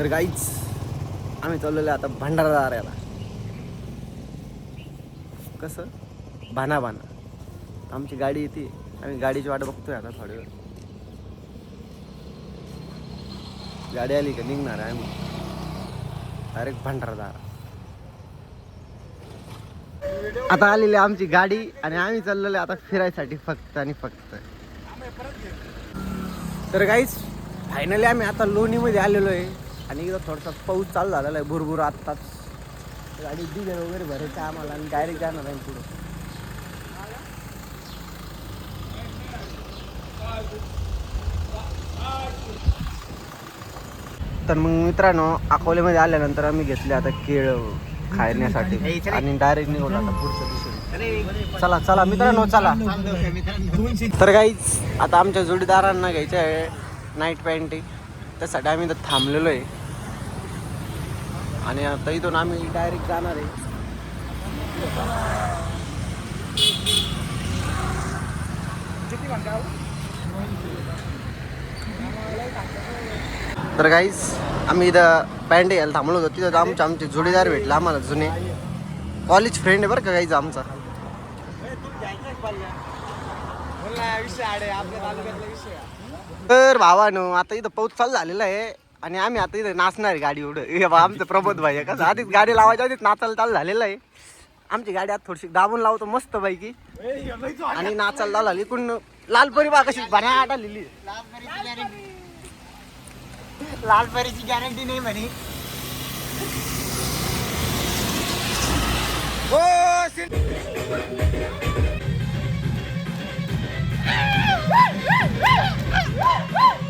तर गाईच आम्ही चाललेलो आता भंडारा याला कसं? भाना भाना. आमची गाडी येते. आम्ही गाडीची वाट बघतोय आता थोड्या वेळ. गाडी आली का निघणार आहे आम्ही. डायरेक्ट भंडारदार आता आलेली आमची गाडी आणि आम्ही चाललेलो आहे आता फिरायसाठी फक्त आणि फक्त. तर काहीच फायनली आम्ही आता लोणीमध्ये आलेलो आहे. आणि इथं थोडासा पाऊस चालू झालेला आहे भुरभुर आत्ताच. गाडी डिझेल वगैरे भरायचं आम्हाला आणि डायरेक्ट जाणार आहे पुढं. तर मग मित्रांनो अकोल्यामध्ये आल्यानंतर आम्ही घेतले आता केळ खाण्यासाठी आणि डायरेक्ट निघून आता पुढच्या दिवशी चला चला मित्रांनो चला. तर काहीच आता आमच्या जोडीदारांना घ्यायचं आहे नाईट पॅन्टी त्यासाठी आम्ही इथं थांबलेलो आहे. आणि आता इथून आम्ही डायरेक्ट जाणार आहे. तर काहीच आम्ही इथं पॅन्ट घ्यायला थांबलो होतो. तिथं आमचे आमचे जोडीदार भेटला आम्हाला जुने. कॉलेज फ्रेंड आहे बरं का काहीच आमचा? तर भावानो आता इथं पाऊस चालू झालेला आहे. आणि आम्ही आता इथं नाचणार आहे गाडी एवढं हे बा आमचं प्रबोध भाई आहे. कसं आधीच गाडी लावायच्या आधीच नाचायला चालू झालेलं आहे. आमची गाडी आता थोडीशी दाबून लावतो मस्त पैकी. आणि नाचायला चालू झाली. इकडून लालपरी बा कशी बनाट आलेली लालपरीची गॅरंटी नाही म्हणे.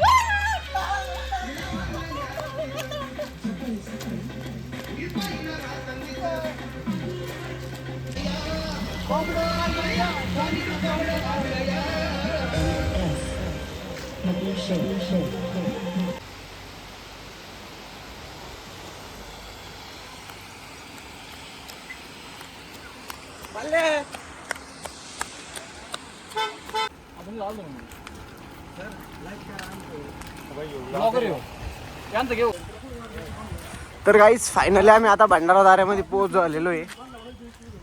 तर काहीच फायनली आम्ही आता भंडारा दाऱ्यामध्ये पोहोच झालेलो आहे.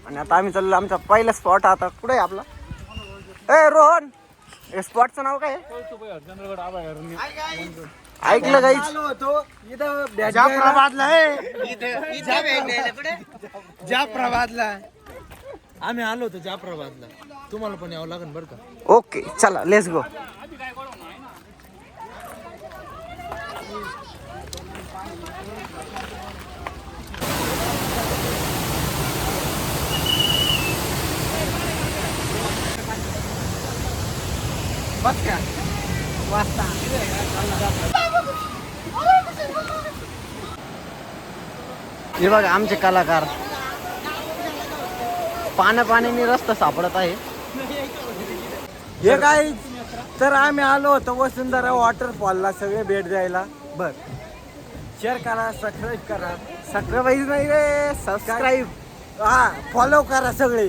आणि आता आम्ही चाललो आमचा पहिला स्पॉट आता. कुठे आहे आपला? ए रोहन! हे स्पॉटचं नाव काय आहे? ऐकलं इथं? ज्या प्रभातला ज्या प्रभातला आम्ही आलो होतो ज्या प्रभातला तुम्हाला पण यावं लागेल बरं का? ओके चला लेट्स गो बस का. वाजता हे बघा आमचे कलाकार. पाण्या पाण्याने रस्ता सापडत आहे. हे काय तर आम्ही आलो होतो वसुंधरा वॉटरफॉलला सगळे भेट द्यायला. बर. शेअर करा सबस्क्राईब करा. सबस्क्राईब नाही रे सबस्क्राईब हा फॉलो करा सगळे.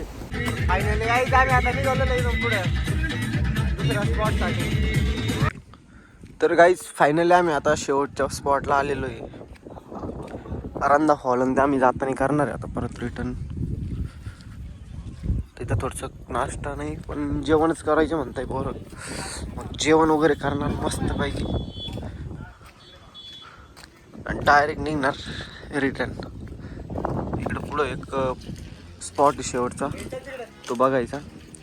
फायनली आम्ही आता निघालो इथून पुढे दुसऱ्या स्पॉटसाठी तर गाईज फायनली आम्ही आता शेवटच्या स्पॉटला आलेलो आहे अरंदा हॉल आणि आम्ही जाताना करणार आहे आता परत रिटर्न तिथं थोडंसं नाश्ता नाही पण जेवणच करायचं म्हणताय बरं मग जेवण वगैरे करणार मस्त पाहिजे आणि डायरेक्ट निघणार रिटर्न इकडं पुढं एक स्पॉट शेवटचा. तो बघायचा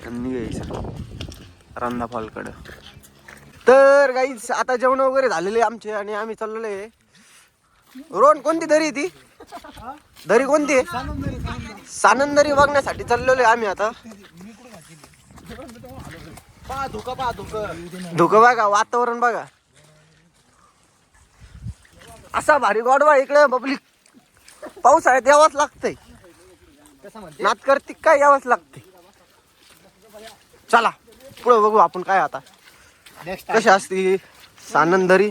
आणि निघायचा. रांदा फॉलकडं. तर गाईच आता जेवण वगैरे झालेले आमचे आणि आम्ही चाललेलो आहे. रोड कोणती दरी आहे ती? दरी कोणती आहे? सानंदरी बघण्यासाठी चाललेलो आहे आम्ही आता. धुकं बघा वातावरण बघा. असा भारी गोडवा इकडे पब्लिक पावसाळ्यात यावंच लागतंय. नात करते काय यावंच लागते चला. पुढे बघू आपण काय आता. कशी असती सानंदरी.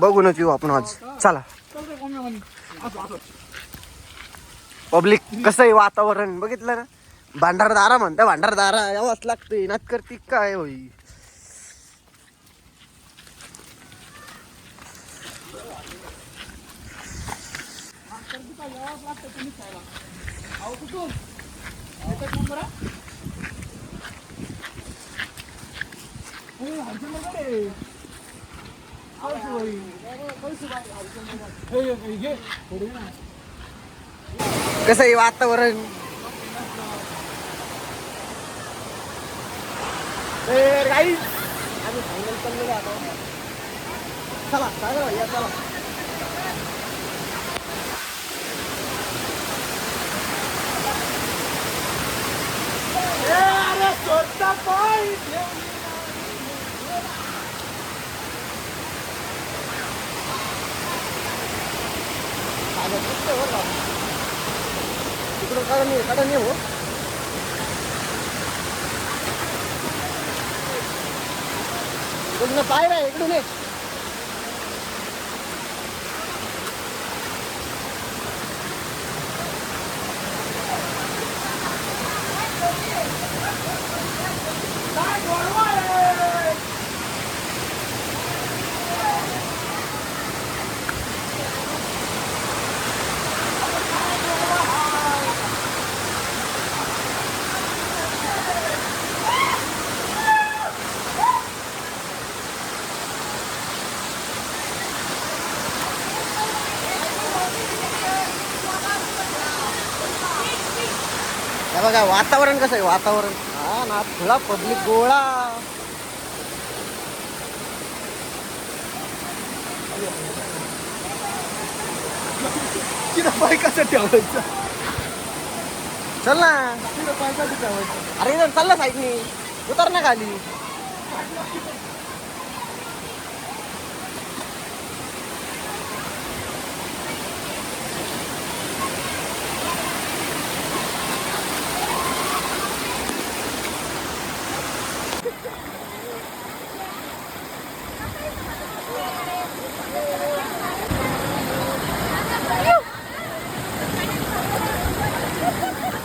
बघूनच येऊ आपण आज. चला. पब्लिक कसं आहे वातावरण बघितलं ना. भांडारदारा म्हणता भांडारदारा यावंच लागते नात करती काय होई? कसं आहे वातावरण? तर काही आम्ही फायनल चाललेलो आता चला सागर भैया चला. तिकडून काढा नाही काढा नाही हो इकडून बघा वातावरण कसं आहे वातावरण. हा ना थोडा पब्लिक गोळा. तिथं पाय कसं ठेवायचं. चल ना. पाय कसं ठेवायचं. अरे इथं चालला साईडनी. उतर ना खाली.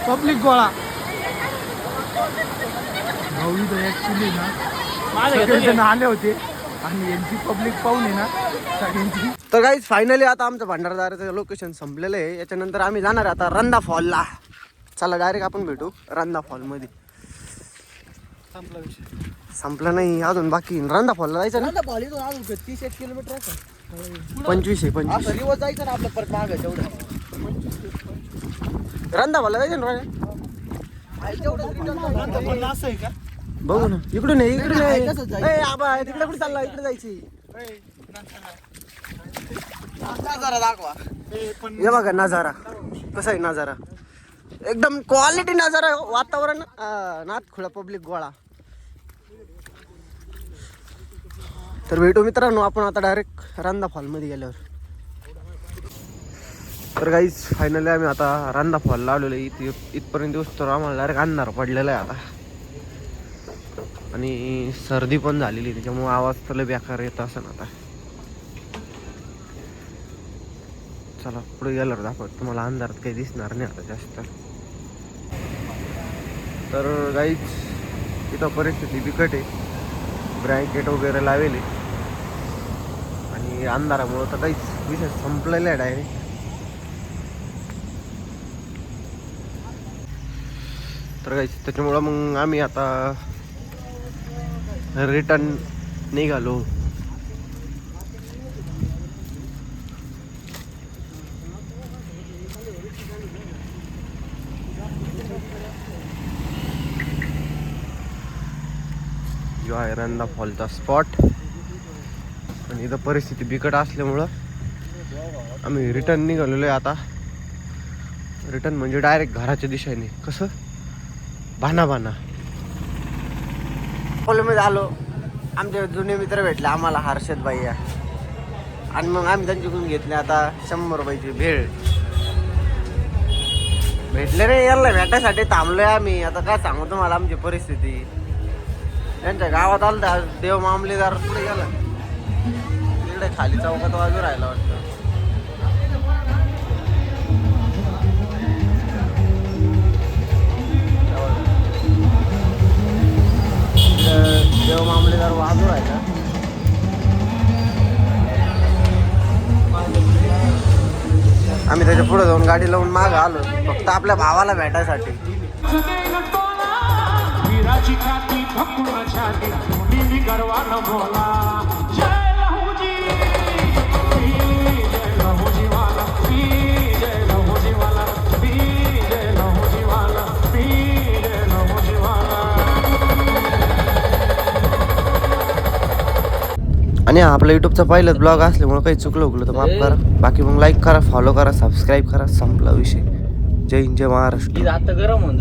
पब्लिक गोळा. भाऊ इथं ऍक्च्युली ना सगळेजण आले होते. आणि यांची पब्लिक पाहून आहे ना सगळ्यांची. तर काहीच फायनली आता आमचं भंडारदाराचं लोकेशन संपलेलं आहे. याच्यानंतर आम्ही जाणार आता रंदा फॉलला. चला डायरेक्ट आपण भेटू रंदा फॉलमध्ये. संपला विषय संपला नाही अजून बाकी रंदा फॉलला जायचं ना? अजून तीस एक किलोमीटर पंचवीस आहे पंचवीस रिवर्स जायचं ना आपलं परत मागं तेवढं. रंदा फॉलला जायचं ना राजा? असं आहे का बघू ना. इकडून आहे इकडून नाही, आबा तिकडे कुठे चालला इकडे जायची. नजारा दाखवा हे बघा नजारा. कसा आहे नजारा? एकदम क्वालिटी नजारा हो. वातावरण नाथ खुळा पब्लिक गोळा. तर भेटू मित्रांनो आपण आता डायरेक्ट रांदा फॉलमध्ये गेल्यावर. तर काहीच फायनली आम्ही आता रांदा फॉल लावलेलं आहे. इथे इथपर्यंत दिवस तर आम्हाला डायरेक्ट अंधार पडलेला आहे आता. आणि सर्दी पण झालेली आहे, त्याच्यामुळे आवाज तर लय बेकार येत असं आता. चला पुढे गेल्यावर दाखवत. तुम्हाला अंधारात काही दिसणार नाही आता जास्त. तर गाईच इथं परिस्थिती बिकट आहे. ब्रँकेट वगैरे लावेले. आणि अंधारामुळं तर काहीच विषय संपलेला आहे डायरेक्ट तर काहीच त्याच्यामुळं मग आम्ही आता रिटर्न निघालो. जो आहे रंदा फॉलचा स्पॉट आणि इथं परिस्थिती बिकट असल्यामुळं आम्ही रिटर्न निघालेलो आहे आता. रिटर्न म्हणजे डायरेक्ट घराच्या दिशेने. कसं? भाना भाना. मी आलो आमचे जुने मित्र भेटले आम्हाला हर्षद भाई आणि मग आम्ही त्यांच्याकडून घेतले आता शंभर रुपयाची भेळ. भेटले रे याला भेटायसाठी थांबलोय आम्ही. आता काय सांगू तुम्हाला आमची परिस्थिती. त्यांच्या गावात आलं तर देव मामलेदार पुढे गेला. तिकडे खाली चौकात वाजू राहिला वाटतं. देव मामलेदार वाहतू आहे का आम्ही त्याच्या पुढे जाऊन गाडी लावून माग आलो. फक्त आपल्या भावाला भेटायसाठी. वीराची छाती मी गर्वानं बोला आणि आपला युट्यूबचा पहिलाच ब्लॉग असल्यामुळे काही चुकलं उकलं तर माफ करा. बाकी मग लाईक करा फॉलो करा सबस्क्राईब करा. संपला विषय. जय हिंद जय महाराष्ट्र. आता गरम होऊन